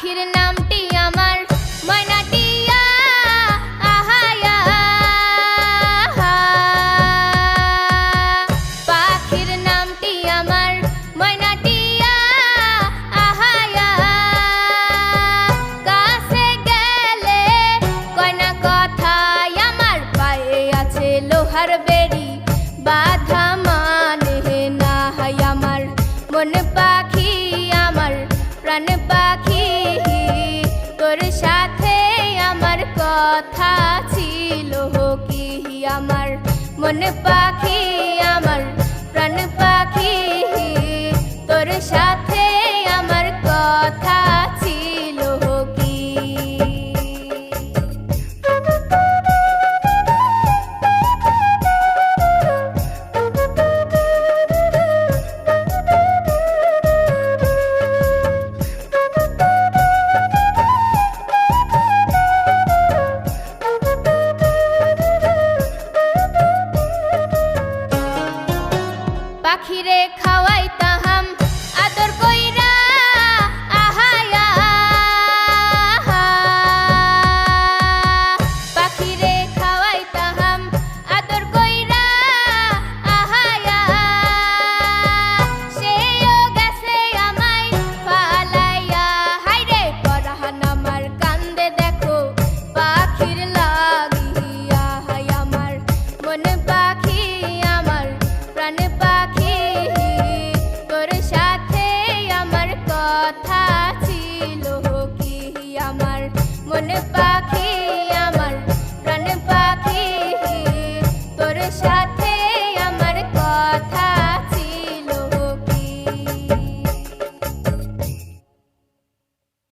পাখির নামটি আমার, ময়নাটিয়া, আহায়া। পাখির নামটি আমার, ময়নাটিয়া, আহায়া। কাছে গেলে কয়না কথায় আমার পায়ে আছে লোহার বেড়ি। বাধা মানে না হয় আমার, মন পাখি পাখি バキで乾いた முன்னுப்பா